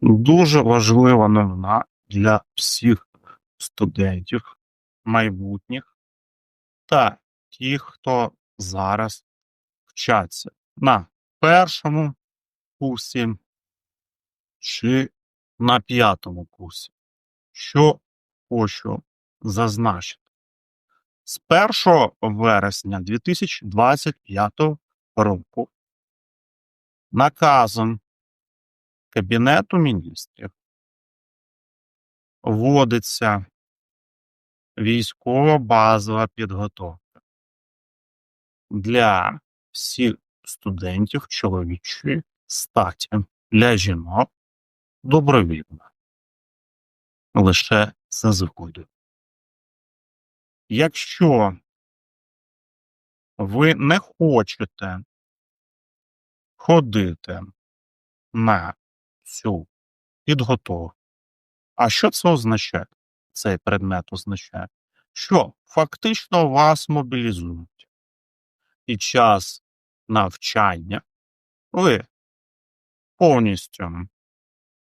Дуже важлива новина для всіх студентів майбутніх та тих, хто зараз вчаться на першому курсі чи на п'ятому курсі. Що хочу зазначити. З 1 вересня 2025 року наказом Кабінету міністрів вводиться військова базова підготовка для всіх студентів чоловічої статі, для жінок добровільно, лише за згодою. Якщо ви не хочете ходити на цю підготовку. А що це означає? Цей предмет означає, що фактично вас мобілізують. Під час навчання ви повністю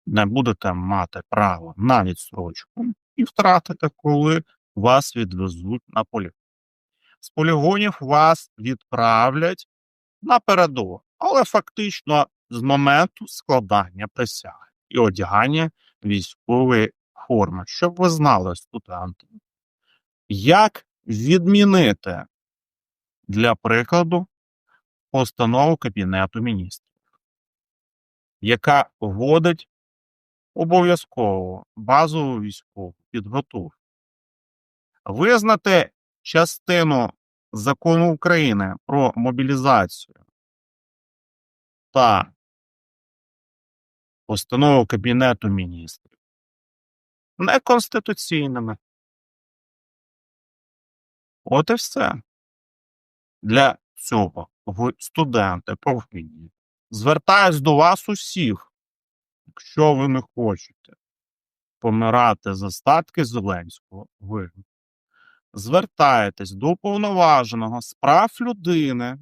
не будете мати права на відсрочку і втратите, коли вас відвезуть на полігон. З полігонів вас відправлять на передову, але фактично з моменту складання присяги і одягання військової форми, щоб ви знали, студенти, як відмінити для прикладу постанову Кабінету міністрів, яка вводить обов'язково базову військову підготовку, визнати частину закону України про мобілізацію та постанову Кабінету міністрів неконституційними. От і все. Для цього ви, студенти, повинні. Звертаюсь до вас усіх, якщо ви не хочете помирати за статки Зеленського, ви звертаєтесь до повноваженого з прав людини,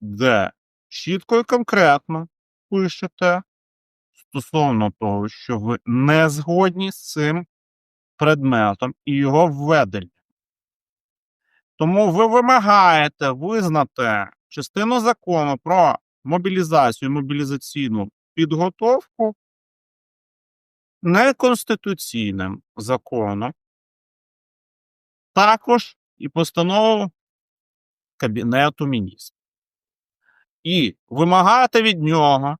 де чітко і конкретно пишете стосовно того, що ви не згодні з цим предметом і його введенням. Тому ви вимагаєте визнати частину закону про мобілізацію і мобілізаційну підготовку неконституційним законом, також і постанову Кабінету міністрів. І вимагати від нього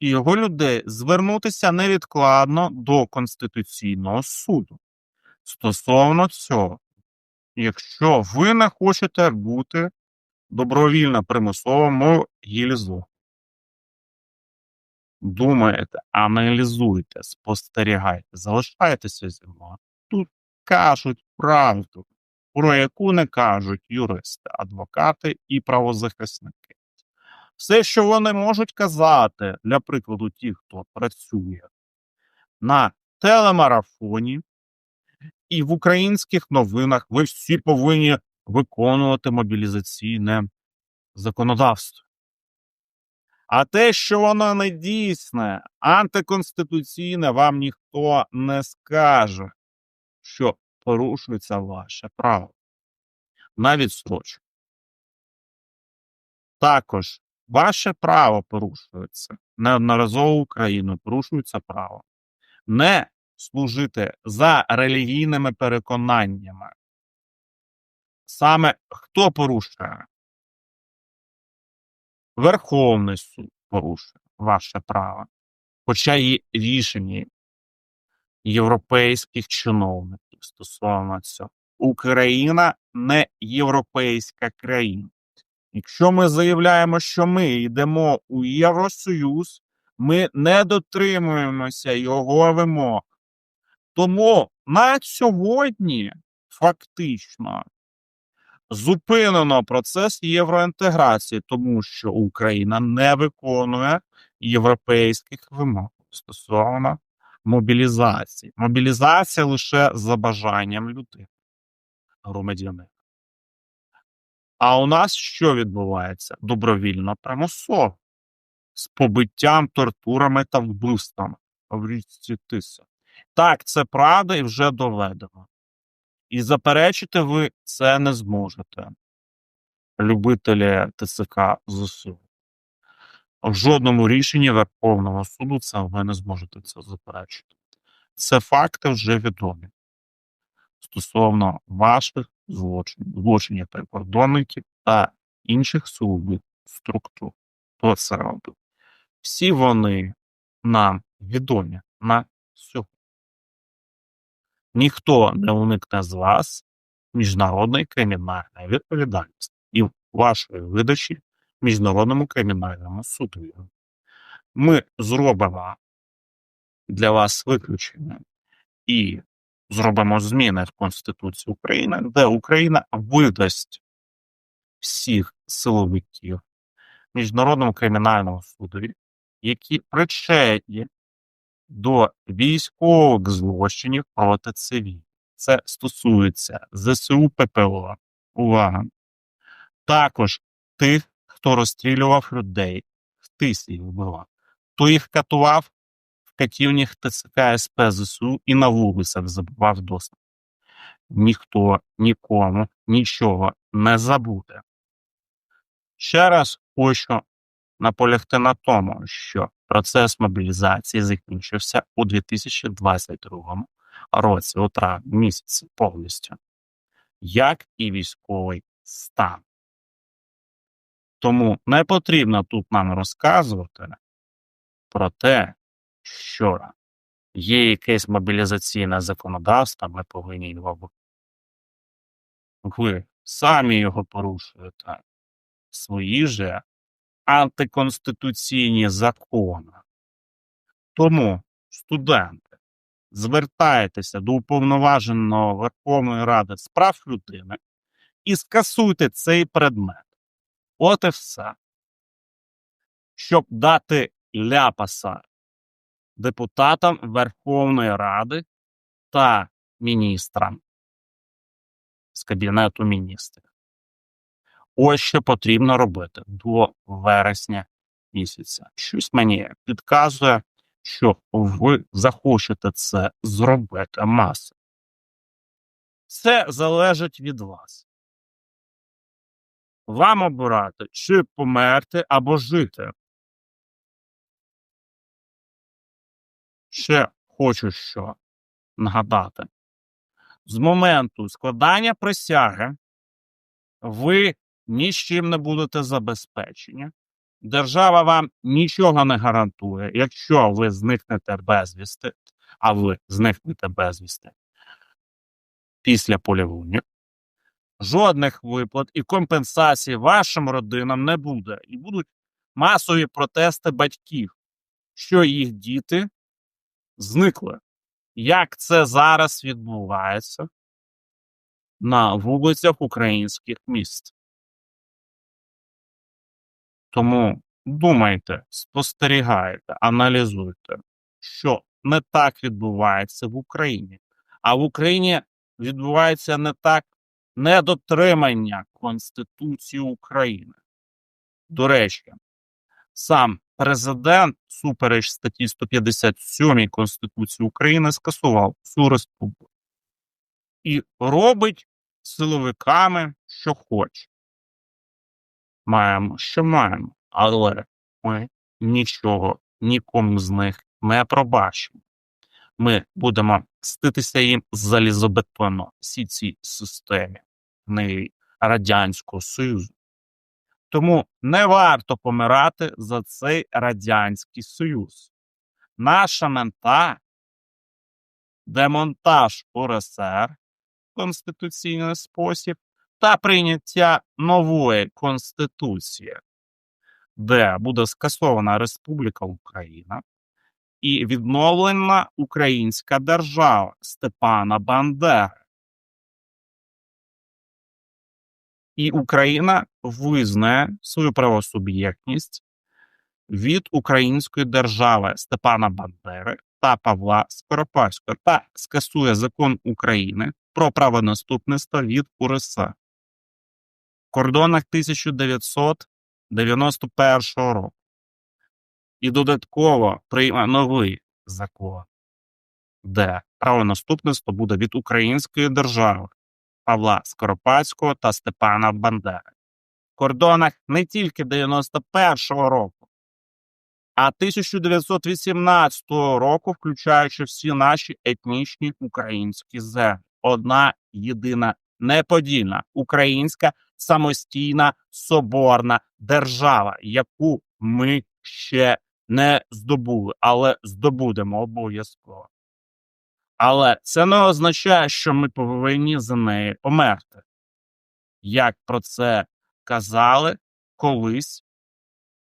і його людей звернутися невідкладно до Конституційного суду стосовно цього, якщо ви не хочете бути добровільно примусово мобілізованим. Думаєте, аналізуйте, спостерігайте, залишайтеся зі мною. Тут кажуть правду, про яку не кажуть юристи, адвокати і правозахисники. Все, що вони можуть казати, для прикладу, ті, хто працює на телемарафоні і в українських новинах, ви всі повинні виконувати мобілізаційне законодавство. А те, що воно не дійсне, антиконституційне, вам ніхто не скаже, що порушується ваше право на відсрочку. Також Ваше право порушується. Неодноразово Україною порушується право не служити за релігійними переконаннями. Саме хто порушує? Верховний суд порушує ваше право. Хоча є рішення європейських чиновників стосовно цього. Україна не європейська країна. Якщо ми заявляємо, що ми йдемо у Євросоюз, ми не дотримуємося його вимог. Тому на сьогодні фактично зупинено процес євроінтеграції, тому що Україна не виконує європейських вимог стосовно мобілізації. Мобілізація лише за бажанням людини, громадянина. А у нас що відбувається? Добровільно примусово. з побиттям, тортурами та вбивствами в річці Тиса. Так, це правда і вже доведено. І заперечити ви це не зможете, любителі ТЦК ЗСУ. В жодному рішенні Верховного суду це ви не зможете це заперечити. Це факти вже відомі стосовно ваших злочинів, злочинів прикордонників та інших силових структур. Хто це робив? Всі вони нам відомі на сьогодні. Ніхто не уникне з вас міжнародної кримінальної відповідальності і вашої видачі Міжнародному кримінальному суду. Ми зробимо для вас виключення і зробимо зміни в Конституцію України, де Україна видасть всіх силовиків Міжнародному кримінальному судові, які причетні до військових злочинів проти цивілів. Це стосується ЗСУ ППО. Увага! Також тих, хто розстрілював людей, хтось їх вбивав, хто їх катував катівнях ТЦК СП ЗСУ і на вулицях забивав досить. Ніхто нікому нічого не забуде. Ще раз хочу наполягти на тому, що процес мобілізації закінчився у 2022 році, у травні місяці повністю, як і військовий стан. Тому не потрібно тут нам розказувати про те, що є якесь мобілізаційне законодавство, ми повинні його ви- самі його порушуєте, свої же антиконституційні закони. Тому, студенти, звертайтеся до уповноваженого Верховної Ради з прав людини і скасуйте цей предмет. От і все. Щоб дати ляпаса депутатам Верховної Ради та міністрам з Кабінету міністрів. Ось що потрібно робити до вересня місяця. Щось мені підказує, що ви захочете це зробити масово. Це залежить від вас. Вам обирати, чи померти або жити. Ще хочу що нагадати. З моменту складання присяги ви ні з чим не будете забезпечені. Держава вам нічого не гарантує, якщо ви зникнете безвісти, а ви зникнете безвісти після полігонів. Жодних виплат і компенсацій вашим родинам не буде. І будуть масові протести батьків, що їх діти зникли. Як це зараз відбувається на вулицях українських міст? Тому думайте, спостерігайте, аналізуйте, що не так відбувається в Україні. А в Україні відбувається не так недотримання Конституції України. До речі, сам президент, супереч статті 157 Конституції України, скасував цю республіку і робить силовиками, що хоче. Маємо, що маємо, але ми нічого нікому з них не пробачимо. Ми будемо ститися їм залізобетонно всі ці системі не Радянського Союзу. Тому не варто помирати за цей Радянський Союз. Наша мета демонтаж УРСР в конституційний спосіб та прийняття нової конституції, де буде скасована Республіка Україна і відновлена Українська держава Степана Бандери. І Україна визнає свою правосуб'єктність від Української держави Степана Бандери та Павла Скоропадського та скасує закон України про правонаступництво від УРСР в кордонах 1991 року. і додатково прийме новий закон, де правонаступництво буде від Української держави Павла Скоропадського та Степана Бандери. В кордонах не тільки 91-го року, а 1918 року, включаючи всі наші етнічні українські землі. Одна єдина неподільна українська самостійна соборна держава, яку ми ще не здобули, але здобудемо обов'язково. Але це не означає, що ми повинні за неї померти. Як про це казали колись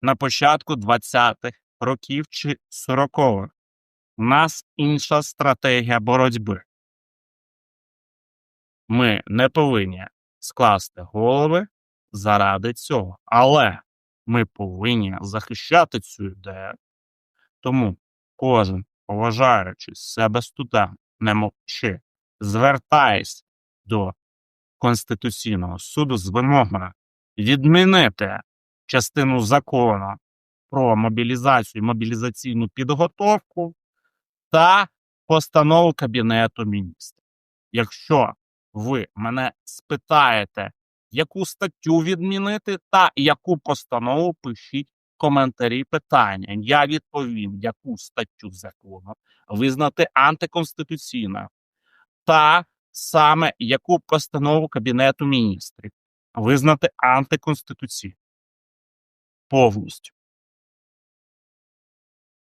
на початку 20-х років чи 40-х. У нас інша стратегія боротьби. Ми не повинні скласти голови заради цього, але ми повинні захищати цю ідею. Тому кожен, поважаючи себе студент, не мовчи, звертайся до Конституційного суду з вимогою відмінити частину закону про мобілізацію і мобілізаційну підготовку та постанову Кабінету міністрів. Якщо ви мене спитаєте, яку статтю відмінити та яку постанову пишіть коментарі питання. Я відповім, яку статтю закону визнати антиконституційною та саме яку постанову Кабінету міністрів визнати антиконституційною повністю.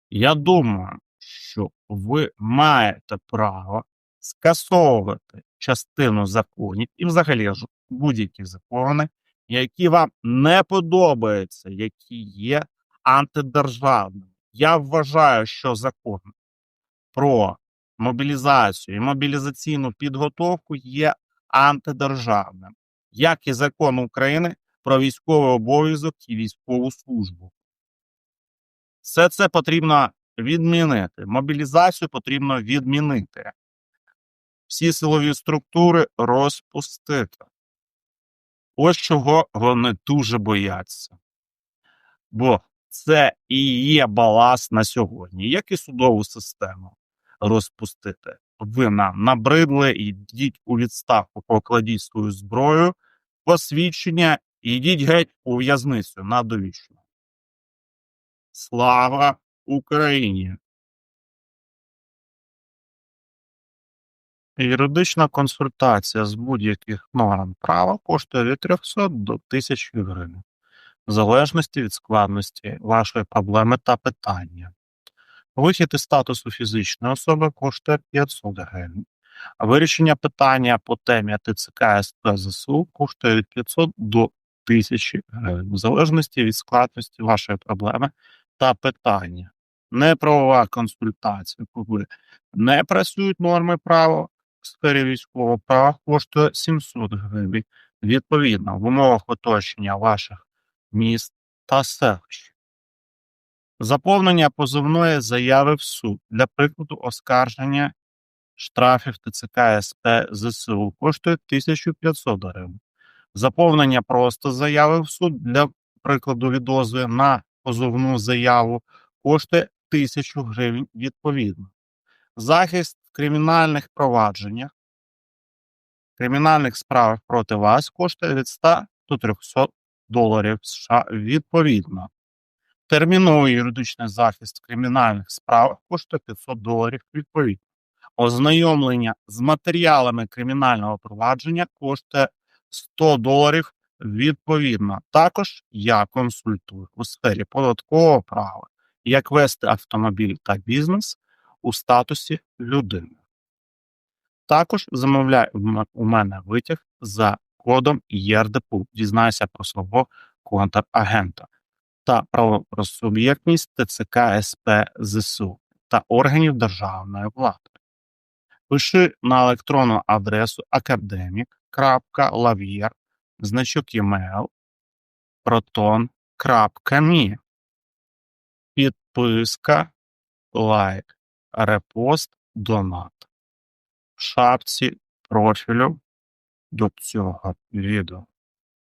Я думаю, що ви маєте право скасовувати частину законів і взагалі будь-які закони, які вам не подобаються, які є антидержавними. Я вважаю, що закон про мобілізацію і мобілізаційну підготовку є антидержавним, як і закон України про військовий обов'язок і військову службу. Все це потрібно відмінити. Мобілізацію потрібно відмінити. Всі силові структури розпустити. Ось чого вони дуже бояться. Бо це і є баласт на сьогодні, як і судову систему розпустити. Ви нам набридли, йдіть у відставку, покладіть свою зброю, посвідчення, йдіть геть у в'язницю на довічну. Слава Україні! Юридична консультація з будь-яких норм права коштує від 300 до 1000 гривень, в залежності від складності вашої проблеми та питання. Вихід із статусу фізичної особи коштує 500 гривень, а вирішення питання по темі ТЦК СП ЗСУ коштує від 500 до 1000 гривень, в залежності від складності вашої проблеми та питання. Неправова консультація, коли не працюють норми права сфері військового права, коштує 700 гривень, відповідно, в умовах оточення ваших міст та селищ. Заповнення позовної заяви в суд для прикладу оскарження штрафів ТЦК СП ЗСУ коштує 1500 гривень. Заповнення просто заяви в суд для прикладу відозви на позовну заяву коштує 1000 гривень відповідно. Захист кримінальних провадженнях, кримінальних справах проти вас коштує від 100 до 300 доларів США відповідно. Терміновий юридичний захист в кримінальних справах коштує 500 доларів відповідно. Ознайомлення з матеріалами кримінального провадження коштує 100 доларів відповідно. Також я консультую у сфері податкового права, як вести автомобіль та бізнес у статусі людини. Також замовляй у мене витяг за кодом ЄРДПУ. Дізнайся про свого контрагента та правосуб'єктність ТЦК СП ЗСУ та органів державної влади. Пиши на електронну адресу academic.lavier значок email proton.me Підписка, лайк, репост, донат. В шапці профілю до цього відео.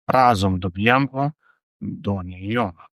Разом доб'ємо до нього.